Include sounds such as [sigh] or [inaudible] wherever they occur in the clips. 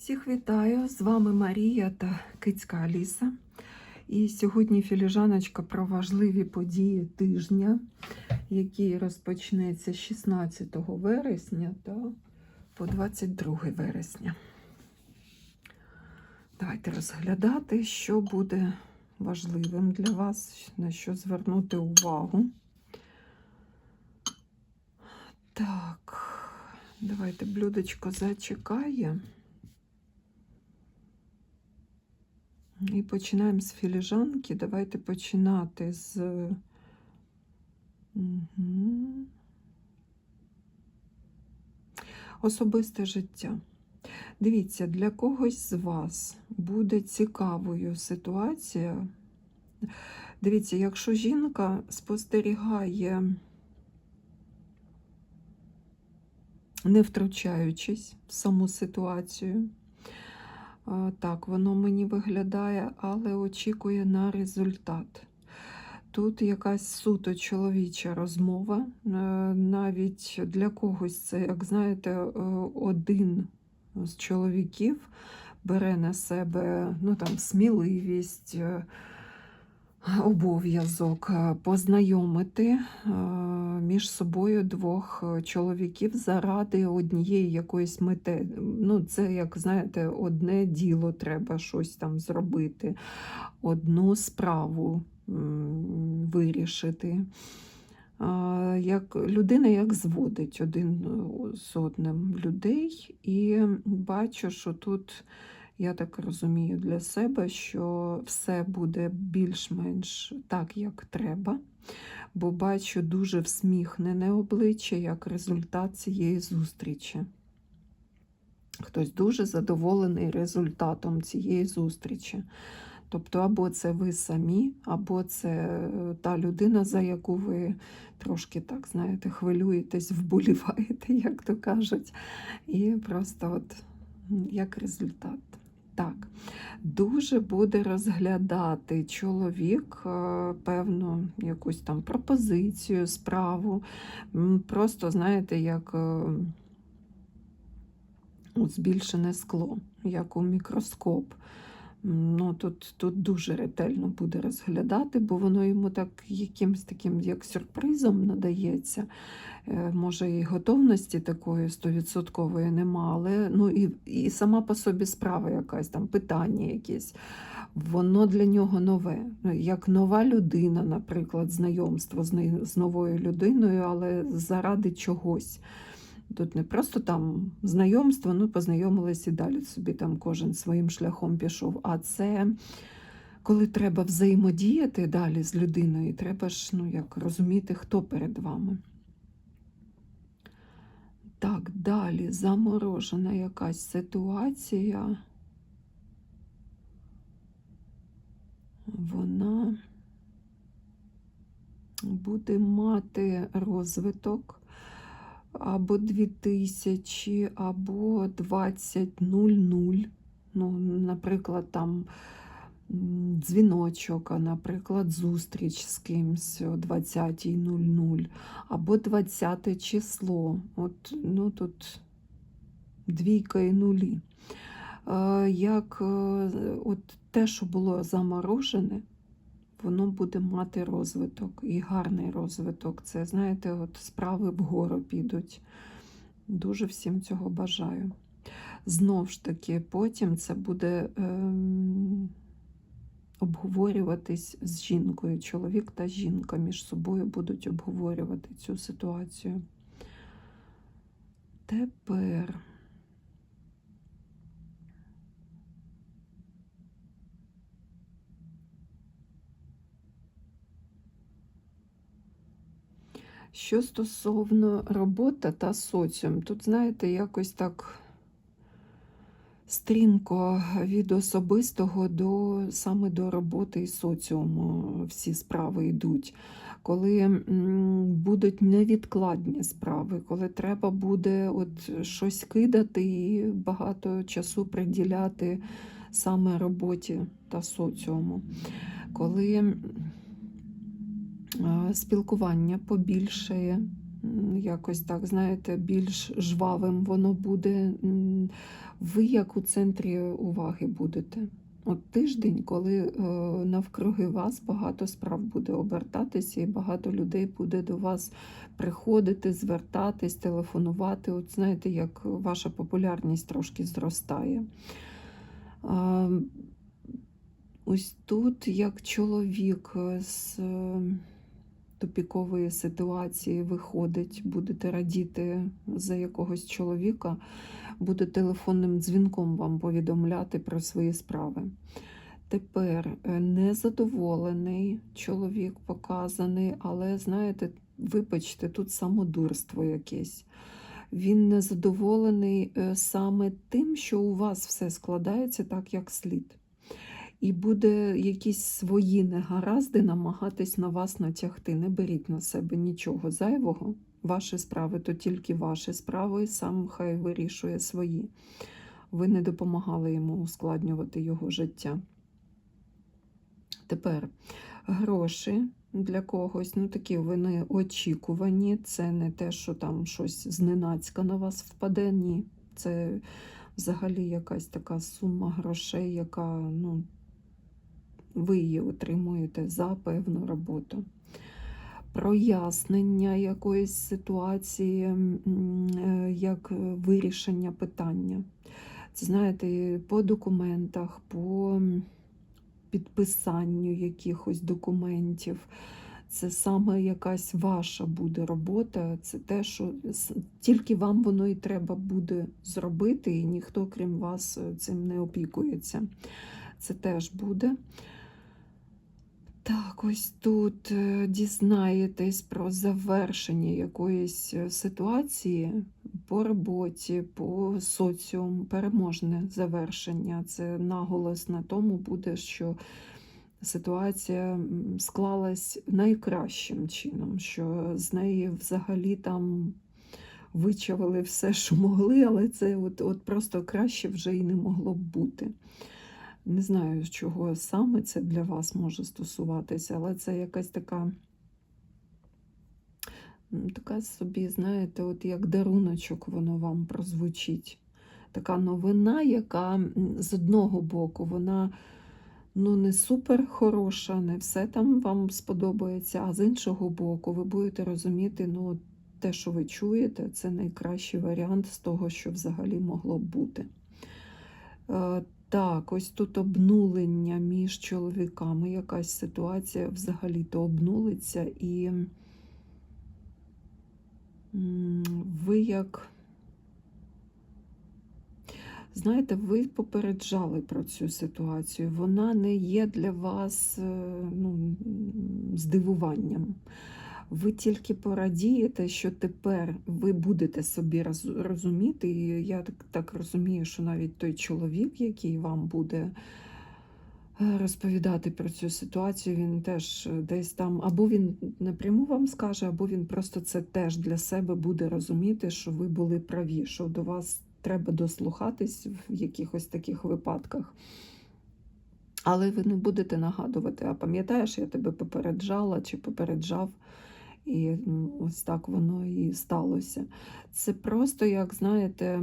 Всіх вітаю! З вами Марія та Кицька Аліса. І сьогодні філіжаночка про важливі події тижня, який розпочнеться з 16 вересня та по 22 вересня. Давайте розглядати, що буде важливим для вас, на що звернути увагу. Так, давайте блюдечко зачекає. І починаємо з філіжанки. Давайте починати з. Особисте життя. Дивіться, для когось з вас буде цікавою ситуація. Дивіться, якщо жінка спостерігає, не втручаючись в саму ситуацію, так, воно мені виглядає, але очікує на результат. Тут якась суто чоловіча розмова. Навіть для когось це, як знаєте, один з чоловіків бере на себе ну, там, сміливість, обов'язок познайомити між собою двох чоловіків заради однієї якоїсь мети. Ну, це, як знаєте, одне діло треба щось там зробити, одну справу вирішити. Як людина як зводить один з одним людей, і бачу, що тут, я так розумію, для себе, що все буде більш-менш так, як треба, бо бачу дуже всміхнене обличчя як результат цієї зустрічі. Хтось дуже задоволений результатом цієї зустрічі. Тобто, або це ви самі, або це та людина, за яку ви трошки так, знаєте, хвилюєтесь, [laughs] вболіваєте, як то кажуть. І просто от як результат. Так, дуже буде розглядати чоловік певну якусь там пропозицію, справу. Просто, знаєте, як збільшене скло, як у мікроскоп. Ну, Тут тут дуже ретельно буде розглядати, бо воно йому так якимось таким як сюрпризом надається. Е, може, і готовності такої стовідсоткової нема, але ну, і, і сама по собі справа якась там, питання якесь. Воно для нього нове. Ну, як нова людина, наприклад, знайомство з, з новою людиною, але заради чогось. Тут не просто там знайомство, ну, познайомились і далі собі там кожен своїм шляхом пішов. А це коли треба взаємодіяти далі з людиною, треба ж ну, як розуміти, хто перед вами. Так, далі заморожена якась ситуація. Вона буде мати розвиток або 2000, або 20.00. Ну, Наприклад, там дзвіночок, наприклад, зустріч з кимсь о 20.00, або 20 число. От, ну, Тут двійка і нулі. Як от те, що було заморожене, воно буде мати розвиток і гарний розвиток. Це, знаєте, от справи вгору підуть. Дуже всім цього бажаю. Знов ж таки, потім це буде е, обговорюватись з жінкою. Чоловік та жінка між собою будуть обговорювати цю ситуацію. Тепер. Що стосовно роботи та соціум, тут, знаєте, якось так стрімко від особистого до саме до роботи і соціуму всі справи йдуть. Коли будуть невідкладні справи, коли треба буде от щось кидати і багато часу приділяти саме роботі та соціуму. Коли спілкування побільшає, якось так, знаєте, більш жвавим воно буде. ви як у центрі уваги будете. От тиждень, коли е, навкруги вас багато справ буде обертатися, і багато людей буде до вас приходити, звертатись, телефонувати. От знаєте, як ваша популярність трошки зростає. Ось тут, як чоловік з е, тупікової ситуації виходить, будете радіти за якогось чоловіка, буде телефонним дзвінком вам повідомляти про свої справи. Тепер е, незадоволений чоловік показаний, але, знаєте, вибачте, тут самодурство якесь. Він незадоволений е, саме тим, що у вас все складається так, як слід. І буде якісь свої негаразди намагатись на вас натягти. Не беріть на себе нічого зайвого. Ваші справи то тільки ваші справи, сам хай вирішує свої. Ви не допомагали йому ускладнювати його життя. Тепер гроші для когось, ну такі вони очікувані. Це не те, що там щось зненацька на вас впаде. Ні. Це взагалі якась така сума грошей, яка ну, ви її отримуєте за певну роботу. Прояснення якоїсь ситуації, е, як вирішення питання. Це знаєте, по документах, по підписанню якихось документів. Це саме якась ваша буде робота, це те, що тільки вам воно і треба буде зробити, і ніхто, крім вас, цим не опікується. Це теж буде. Так, ось тут е, дізнаєтесь про завершення якоїсь е, ситуації по роботі, по соціуму, переможне завершення. Це наголос на тому буде, що ситуація склалась найкращим чином, що з неї взагалі там вичавили все, що могли, але це от, от просто краще вже і не могло б бути. Не знаю, чого саме це для вас може стосуватися, але це якась така, така собі, знаєте, от як даруночок воно вам прозвучить. Така новина, яка з одного боку, вона ну, не супер хороша, не все там вам сподобається, а з іншого боку, ви будете розуміти, ну, те, що ви чуєте, це найкращий варіант з того, що взагалі могло б бути. Так, ось тут обнулення між чоловіками. Якась ситуація взагалі-то обнулиться, і ви як, знаєте, ви попереджали про цю ситуацію. Вона не є для вас е, ну, здивуванням. Ви тільки порадієте, що тепер ви будете собі розуміти, і я так, так розумію, що навіть той чоловік, який вам буде е, розповідати про цю ситуацію, він теж десь там, або він напряму вам скаже, або він просто це теж для себе буде розуміти, що ви були праві, що до вас треба дослухатись в якихось таких випадках. Але ви не будете нагадувати, а пам'ятаєш, я тебе попереджала чи попереджав. І ось так воно і сталося. Це просто, як знаєте,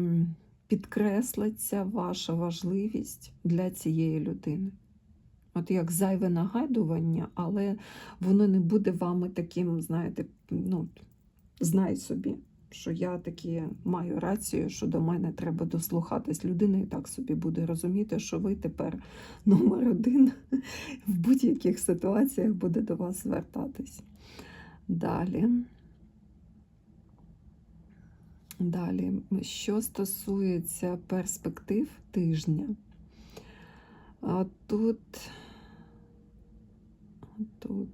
підкреслиться ваша важливість для цієї людини. От як зайве нагадування, але воно не буде вами таким, знаєте, ну, знай собі, що я таки маю рацію, що до мене треба дослухатись. Людина і так собі буде розуміти, що ви тепер номер один [laughs] в будь-яких ситуаціях буде до вас звертатись. Далі. Далі, що стосується перспектив тижня, тут, тут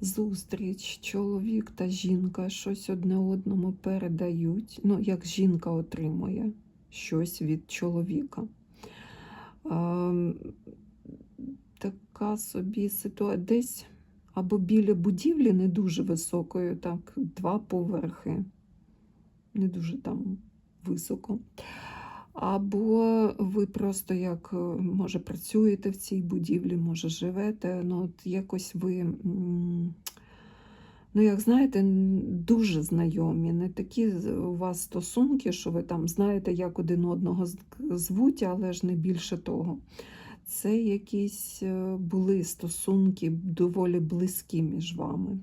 зустріч, чоловік та жінка щось одне одному передають, ну, як жінка отримує щось від чоловіка така собі ситуація. Десь або біля будівлі не дуже високою, так, два поверхи, не дуже там високо. Або ви просто як, може, працюєте в цій будівлі, може, живете, ну от якось ви Ну, як знаєте, дуже знайомі, не такі у вас стосунки, що ви там знаєте, як один одного звуть, але ж не більше того. Це якісь е, були стосунки доволі близькі між вами.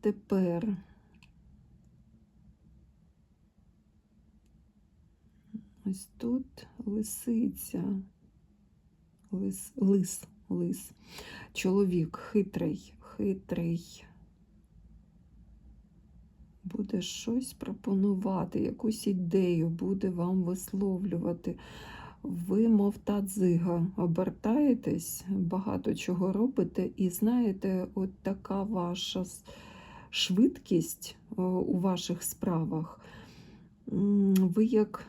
Тепер ось тут лисиця, лис, лис, лис. Чоловік хитрий, хитрий. Буде щось пропонувати, якусь ідею буде вам висловлювати. Ви, мов та дзига, обертаєтесь, багато чого робите, і знаєте, от така ваша швидкість у ваших справах. Ви як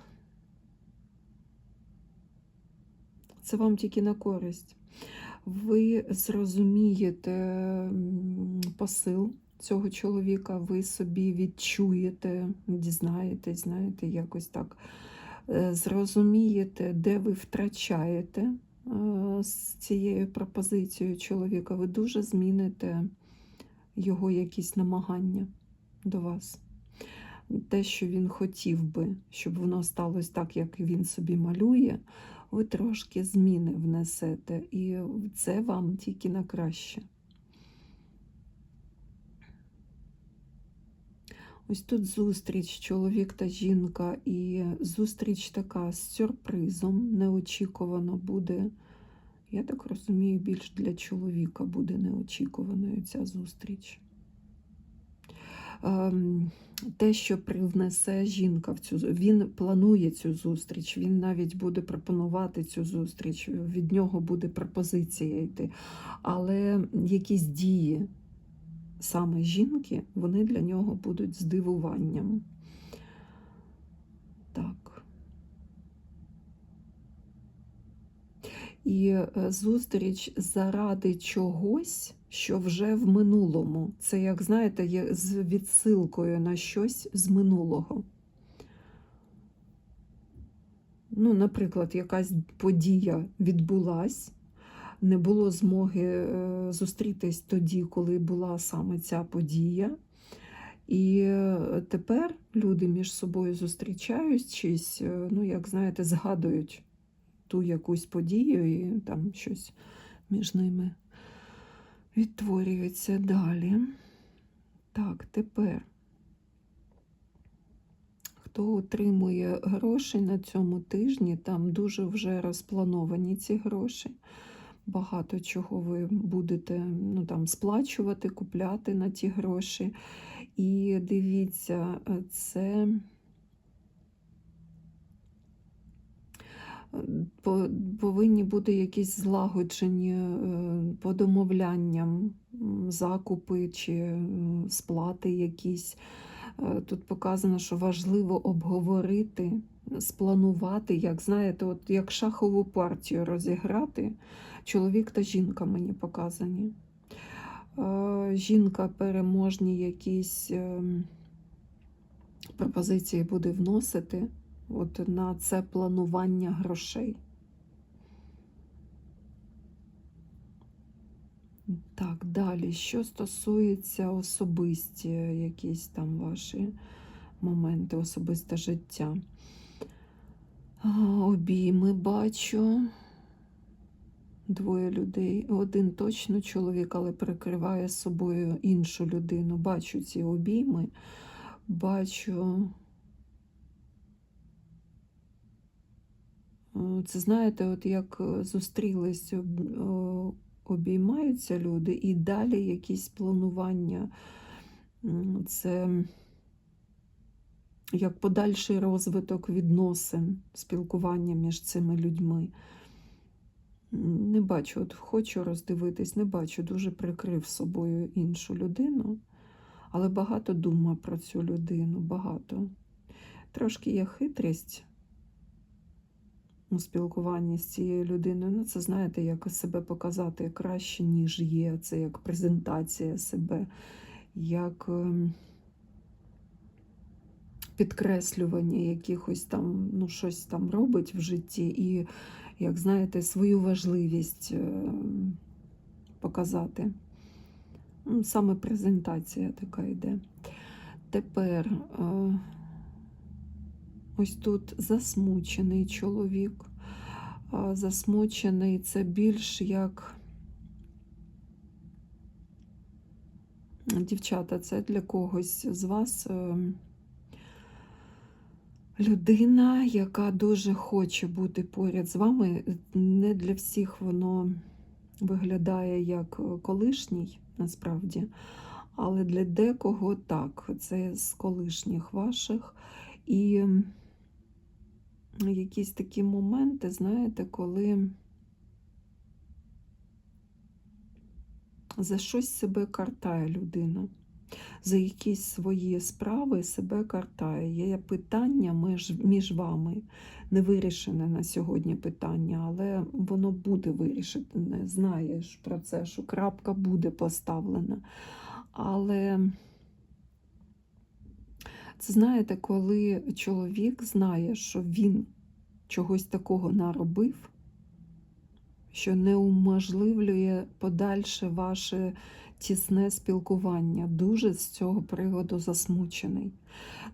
це вам тільки на користь. Ви зрозумієте посил цього чоловіка, ви собі відчуєте, дізнаєтесь, знаєте, якось так. Е, Зрозумієте, де ви втрачаєте е, з цією пропозицією чоловіка, ви дуже зміните його якісь намагання до вас. Те, що він хотів би, щоб воно сталося так, як він собі малює, ви трошки зміни внесете, і це вам тільки на краще. Ось тут зустріч, чоловік та жінка, і зустріч така з сюрпризом, неочікувано буде. Я так розумію, більш для чоловіка буде неочікуваною ця зустріч. Ем, те, що привнесе жінка в цю зу- він планує цю зустріч, він навіть буде пропонувати цю зустріч, від нього буде пропозиція йти. Але якісь дії саме жінки, вони для нього будуть здивуванням. Так. І е, зустріч заради чогось, що вже в минулому. Це, як знаєте, є з відсилкою на щось з минулого. Ну, наприклад, якась подія відбулась, не було змоги е, зустрітись тоді, коли була саме ця подія. І е, тепер люди між собою зустрічаючись, е, ну, як знаєте, згадують ту якусь подію, і там щось між ними відтворюється далі. Так, тепер. Хто отримує гроші на цьому тижні, там дуже вже розплановані ці гроші. Багато чого ви будете ну, там, сплачувати, купляти на ті гроші. І дивіться, це повинні бути якісь злагоджені е, по домовлянням, закупи чи сплати якісь. Е, Тут показано, що важливо обговорити, спланувати, як знаєте, от як шахову партію розіграти. Чоловік та жінка мені показані. Е, Жінка переможні якісь ем, пропозиції буде вносити от на це планування грошей. Так, далі, що стосується особисті, якісь там ваші моменти, особисте життя. Обійми бачу. Двоє людей. Один точно чоловік, але прикриває собою іншу людину. Бачу ці обійми, бачу. Е, Це знаєте, от як зустрілись, обіймаються люди, і далі якісь планування. Це як подальший розвиток відносин, спілкування між цими людьми. Не бачу, от хочу роздивитись, не бачу, дуже прикрив собою іншу людину, але багато думав про цю людину, багато. Трошки є хитрість у спілкуванні з цією людиною. Ну, це знаєте, як себе показати краще, ніж є. Це як презентація себе, як ем, підкреслювання якихось там, ну, щось там робить в житті, і, як знаєте, свою важливість ем, показати. Саме презентація така йде. Тепер е, ось тут засмучений чоловік. Е, Засмучений це більш як дівчата, це для когось з вас е, людина, яка дуже хоче бути поряд з вами. Не для всіх воно виглядає як колишній, насправді. Але для декого так, це з колишніх ваших. І якісь такі моменти, знаєте, коли за щось себе картає людина, за якісь свої справи себе картає. Є питання між, вами, не вирішене на сьогодні питання, але воно буде вирішене. Знаєш про це, що крапка буде поставлена. Але це знаєте, коли чоловік знає, що він чогось такого наробив, що не уможливлює подальше ваше тісне спілкування, дуже з цього приводу засмучений.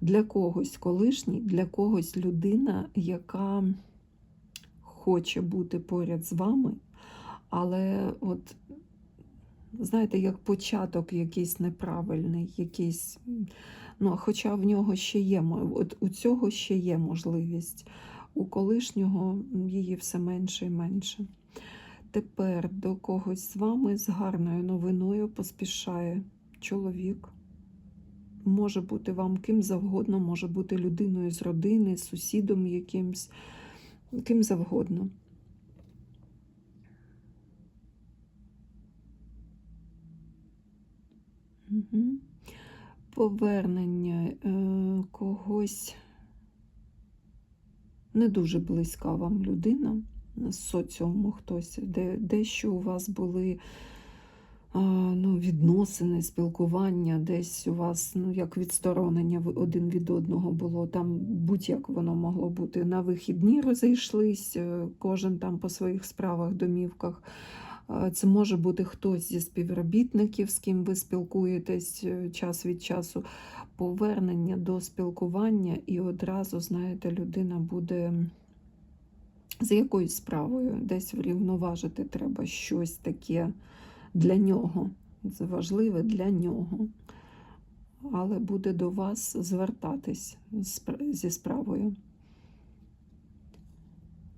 Для когось колишній, для когось людина, яка хоче бути поряд з вами, але от знаєте, як початок якийсь неправильний, якийсь, ну, хоча в нього ще є, от у цього ще є можливість. У колишнього її все менше і менше. Тепер до когось з вами з гарною новиною поспішає чоловік. Може бути вам ким завгодно, може бути людиною з родини, сусідом якимсь, ким завгодно. Повернення е, когось не дуже близька вам людина з соціуму хтось, де дещо у вас були ну, відносини, спілкування, десь у вас ну, як відсторонення один від одного було. Там будь-як воно могло бути. На вихідні розійшлись, е, кожен там по своїх справах, домівках. Це може бути хтось зі співробітників, з ким ви спілкуєтесь е, час від часу, повернення до спілкування, і одразу, знаєте, людина буде з якоюсь справою десь врівноважити треба щось таке для нього. Це важливе для нього. Але буде до вас звертатись зі справою.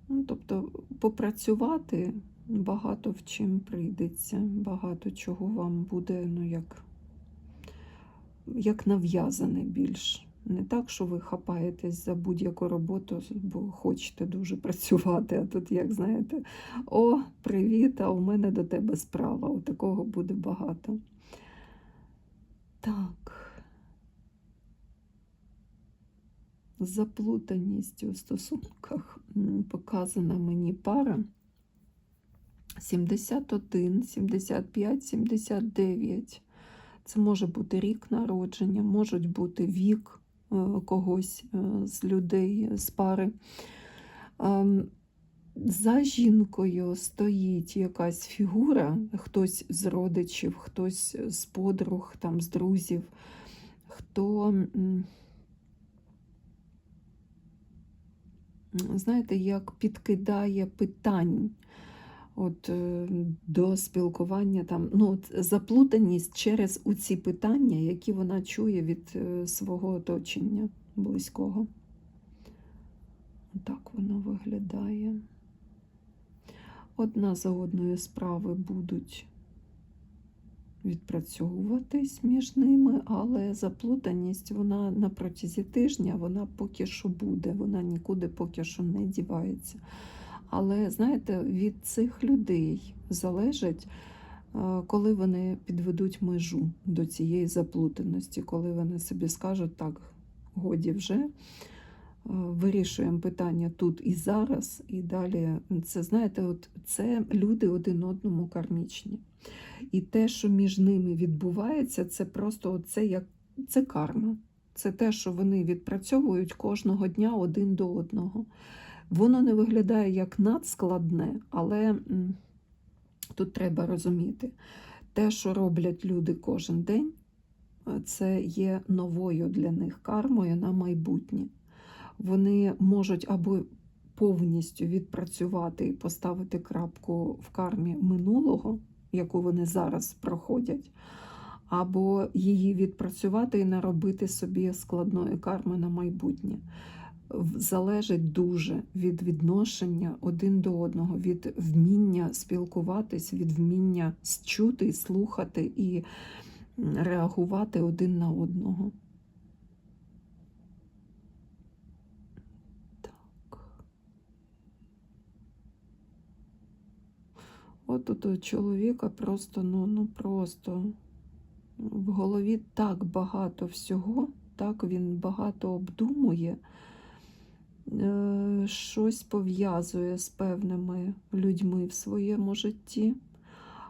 Ну, Тобто попрацювати багато в чим прийдеться, багато чого вам буде, ну, як, як нав'язане більш. Не так, що ви хапаєтесь за будь-яку роботу, бо хочете дуже працювати. А тут, як знаєте, о, привіт, а у мене до тебе справа. У такого буде багато. Так. Заплутаність у стосунках показана мені пара 71, 75, 79. Це може бути рік народження, можуть бути вік. Е, когось е, з людей з пари. Ем, за жінкою стоїть якась фігура, хтось з родичів, хтось з подруг, там, з друзів, хто, знаєте, як підкидає питань от, е, до спілкування, там, ну, заплутаність через ці питання, які вона чує від е, свого оточення близького. Так воно виглядає. Одна за одною справи будуть відпрацьовуватись між ними, але заплутаність вона на протязі тижня, вона поки що буде, вона нікуди поки що не дівається. Але знаєте, від цих людей залежить, е, коли вони підведуть межу до цієї заплутаності, коли вони собі скажуть, так, годі вже. Е, вирішуємо питання тут і зараз, і далі. Це знаєте, от це люди один одному кармічні. І те, що між ними відбувається, це просто це як це карма. Це те, що вони відпрацьовують кожного дня один до одного. Воно не виглядає як надскладне, але Тут треба розуміти, те, що роблять люди кожен день, е, це є новою для них кармою на майбутнє. Вони можуть або повністю відпрацювати і поставити крапку в кармі минулого, яку вони зараз проходять, або її відпрацювати і наробити собі складної карми на майбутнє. Залежить дуже від відношення один до одного, від вміння спілкуватись, від вміння чути, слухати і реагувати один на одного. Так. От у чоловіка просто, ну, ну просто в голові так багато всього, так він багато обдумує, щось пов'язує з певними людьми в своєму житті,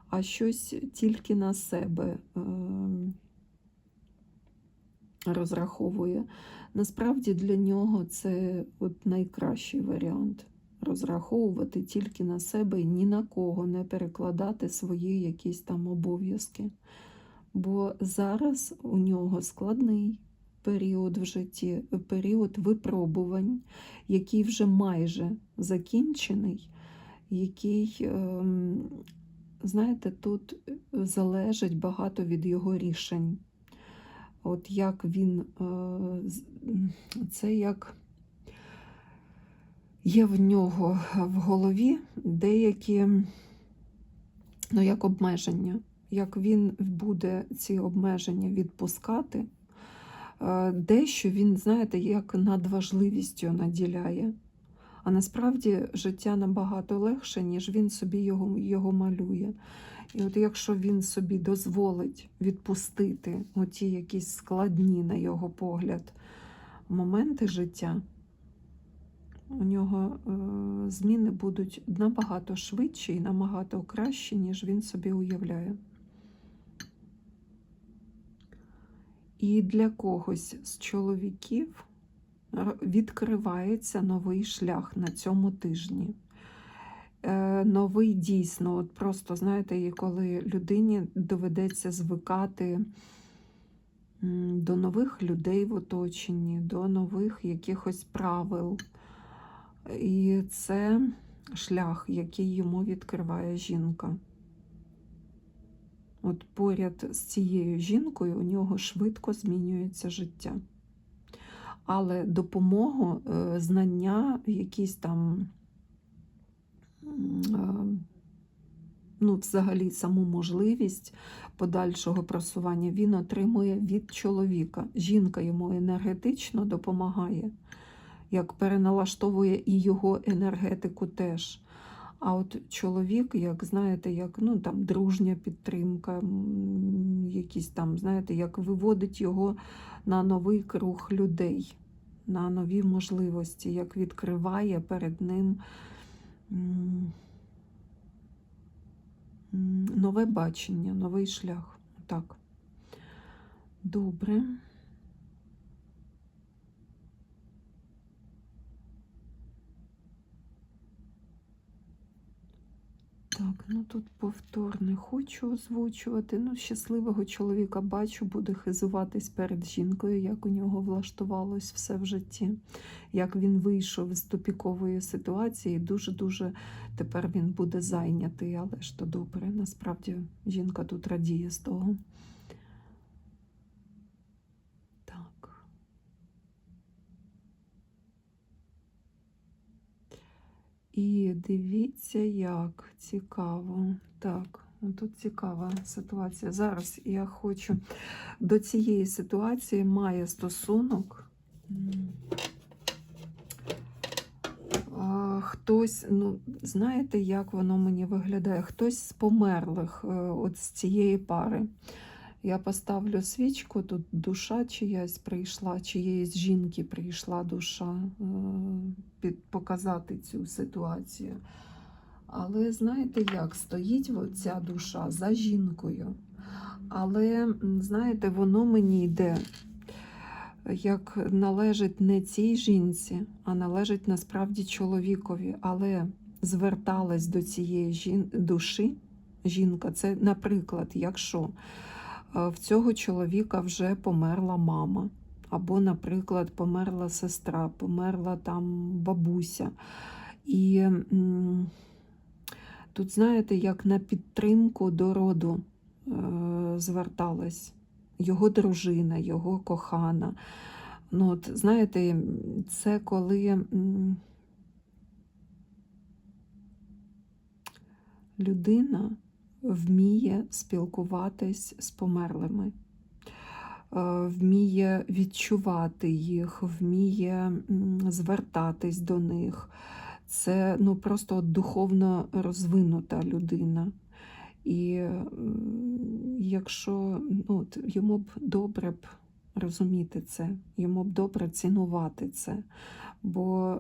а щось тільки на себе е, розраховує. Насправді для нього це от найкращий варіант розраховувати тільки на себе і ні на кого не перекладати свої якісь там обов'язки. Бо зараз у нього складний період в житті, період випробувань, який вже майже закінчений, який, ем, знаєте, тут залежить багато від його рішень. От як він, е, це як є в нього в голові деякі, ну, як обмеження, як він буде ці обмеження відпускати, е, дещо він, знаєте, як надважливістю наділяє. А насправді життя набагато легше, ніж він собі його, його малює. І от якщо він собі дозволить відпустити оті якісь складні, на його погляд, моменти життя, у нього е, зміни будуть набагато швидші і набагато кращі, ніж він собі уявляє. І для когось з чоловіків відкривається новий шлях на цьому тижні. Е, Новий дійсно, от просто знаєте, коли людині доведеться звикати до нових людей в оточенні, до нових якихось правил. І це шлях, який йому відкриває жінка. От поряд з цією жінкою у нього швидко змінюється життя. Але допомогу, е, знання, якісь там, е, ну, взагалі, саму можливість подальшого просування він отримує від чоловіка. Жінка йому енергетично допомагає, як переналаштовує і його енергетику теж. А от чоловік, як знаєте, як ну там дружня підтримка, якісь там, знаєте, як виводить його на новий круг людей, на нові можливості, як відкриває перед ним нове бачення, новий шлях. Так. Добре. Так, ну тут повтор не хочу озвучувати. Ну, щасливого чоловіка бачу, буде хизуватись перед жінкою, як у нього влаштувалось все в житті, як він вийшов з тупікової ситуації. Дуже-дуже тепер він буде зайнятий, але ж то добре. Насправді жінка тут радіє з того. Так. І дивіться, як цікаво. Так, ну тут цікава ситуація. Зараз я хочу до цієї ситуації має стосунок. Хтось, ну, знаєте, як воно мені виглядає? Хтось з померлих, е, от з цієї пари. Я поставлю свічку, тут душа чиясь прийшла, чиєїсь жінки прийшла душа е, показати цю ситуацію. Але знаєте як, стоїть ця душа за жінкою. Але, знаєте, воно мені йде, як належить не цій жінці, а належить насправді чоловікові. Але зверталась до цієї жін... душі жінка. Це, наприклад, якщо в цього чоловіка вже померла мама, або, наприклад, померла сестра, померла там бабуся. І тут, знаєте, як на підтримку до роду е, зверталась його дружина, його кохана. Ну, от, знаєте, це коли людина вміє спілкуватись з померлими, е, вміє відчувати їх, вміє звертатись до них. Це ну, просто духовно розвинута людина. І якщо ну, от йому б добре б розуміти це, йому б добре цінувати це, бо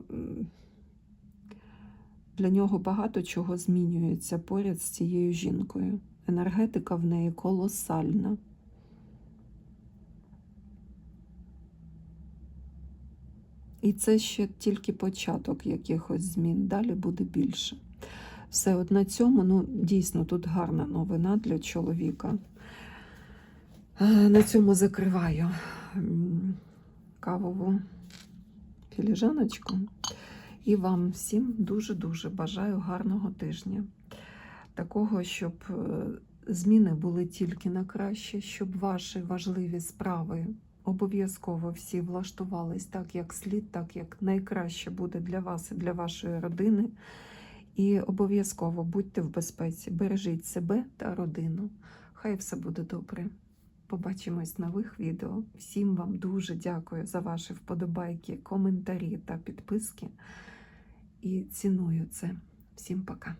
для нього багато чого змінюється поряд з цією жінкою. Енергетика в неї колосальна. І це ще тільки початок якихось змін, далі буде більше. Все, от на цьому, ну, дійсно, тут гарна новина для чоловіка. Е, На цьому закриваю кавову філіжаночку. І вам всім дуже-дуже бажаю гарного тижня. Такого, щоб е, зміни були тільки на краще, щоб ваші важливі справи обов'язково всі влаштувались так, як слід, так як найкраще буде для вас і для вашої родини. І обов'язково будьте в безпеці, бережіть себе та родину. Хай все буде добре. Побачимось в нових відео. Всім вам дуже дякую за ваші вподобайки, коментарі та підписки. І ціную це. Всім пока.